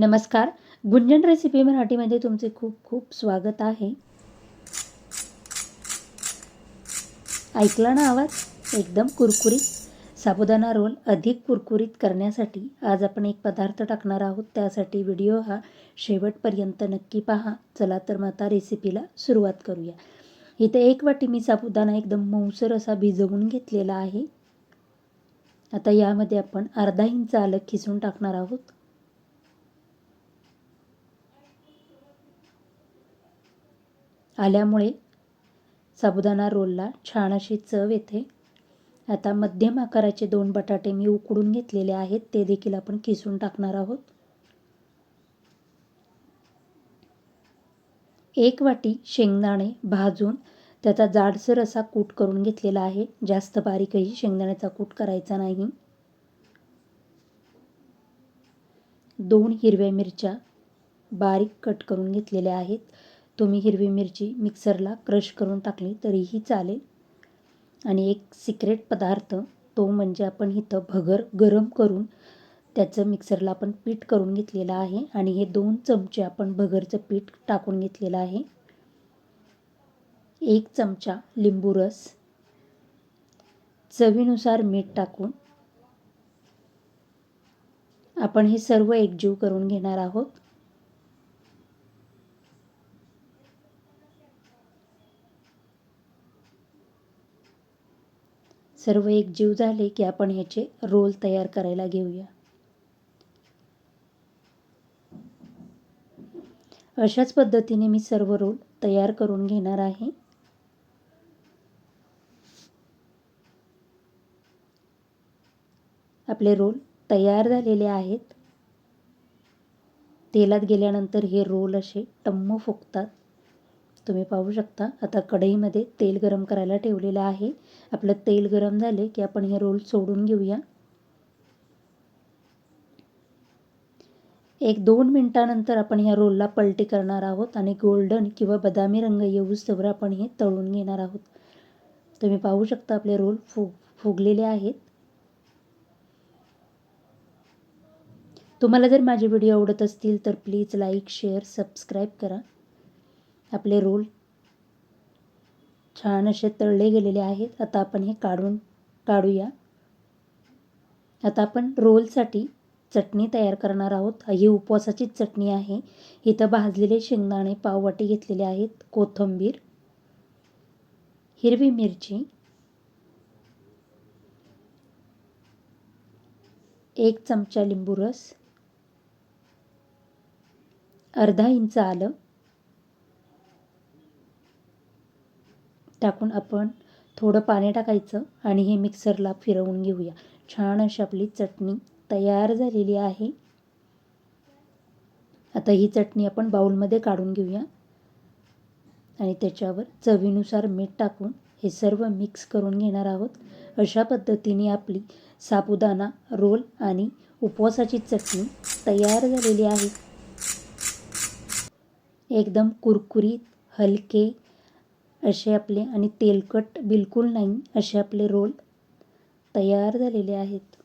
नमस्कार. गुंजन रेसिपी मराठीमध्ये तुमचे खूप खूप स्वागत आहे. ऐकला ना आवाज? एकदम कुरकुरीत. साबुदाणा रोल अधिक कुरकुरीत करण्यासाठी आज आपण एक पदार्थ टाकणार आहोत. त्यासाठी व्हिडिओ हा शेवटपर्यंत नक्की पहा. चला तर मग आता रेसिपीला सुरुवात करूया. इथे एक वाटी मी साबुदाणा एकदम मऊसर असा भिजवून घेतलेला आहे. आता यामध्ये आपण अर्धा इंच आलं खिसून टाकणार आहोत. आल्यामुळे साबुदाणा रोलला छान अशी चव येते. आता मध्यम आकाराचे दोन बटाटे मी उकडून घेतलेले आहेत ते देखील आपण किसून टाकणार आहोत. एक वाटी शेंगदाणे भाजून त्याचा जाडसर असा कूट करून घेतलेला आहे. जास्त बारीकही शेंगदाण्याचा कूट करायचा नाही. दोन हिरव्या मिरच्या बारीक कट करून घेतलेल्या आहेत. तुम्ही हिरवी मिरची मिक्सरला क्रश करून टाकली तरीही चालेल. आणि एक सिक्रेट पदार्थ तो म्हणजे आपण इथं भगर गरम करून त्याचं मिक्सरला आपण पीठ करून घेतलेलं आहे. आणि हे दोन चमचे आपण भगरचं पीठ टाकून घेतलेलं आहे. एक चमचा लिंबू रस. चवीनुसार मीठ टाकून आपण हे सर्व एकजीव करून घेणार आहोत. सर्व एक जीव झाले की आपण ह्याचे रोल तयार करायला घेऊया. अशाच पद्धतीने मी सर्व रोल तयार करून घेणार आहे. आपले रोल तयार झालेले आहेत. तेलात गेल्यानंतर हे रोल असे टम्म फुगतात तुम्ही पाहू शकता. आता कढईमध्ये तेल गरम करायला ठेवलेलं आहे. आपलं तेल गरम झाले की आपण हे रोल सोडून घेऊया. एक दोन मिनटानंतर आपण ह्या रोलला पलटी करणार आहोत आणि गोल्डन किंवा बदामी रंग येऊस्तवर आपण हे तळून घेणार आहोत. तुम्ही पाहू शकता आपले रोल फुग फुगलेले आहेत. तुम्हाला जर माझे व्हिडिओ आवडत असतील तर प्लीज लाईक शेअर सबस्क्राईब करा. आपले रोल छान असे तळले गेलेले आहेत. आता आपण हे काढून काढूया. आता आपण रोलसाठी चटणी तयार करणार आहोत. ही उपवासाची चटणी आहे. इथं भाजलेले शेंगदाणे पाववाटी घेतलेले आहेत. कोथिंबीर हिरवी मिरची एक चमचा लिंबू रस अर्धा इंच आलं टाकून आपण थोडं पाणी टाकायचं आणि हे मिक्सरला फिरवून घेऊया. छान अशी आपली चटणी तयार झालेली आहे. आता ही चटणी आपण बाऊलमध्ये काढून घेऊया. आणि त्याच्यावर चवीनुसार मीठ टाकून हे सर्व मिक्स करून घेणार आहोत. अशा पद्धतीने आपली साबुदाणा रोल आणि उपवासाची चटणी तयार झालेली आहे. एकदम कुरकुरीत हलके असे आपले आणि तेलकट बिलकुल नाही असे आपले रोल तयार झालेले आहेत.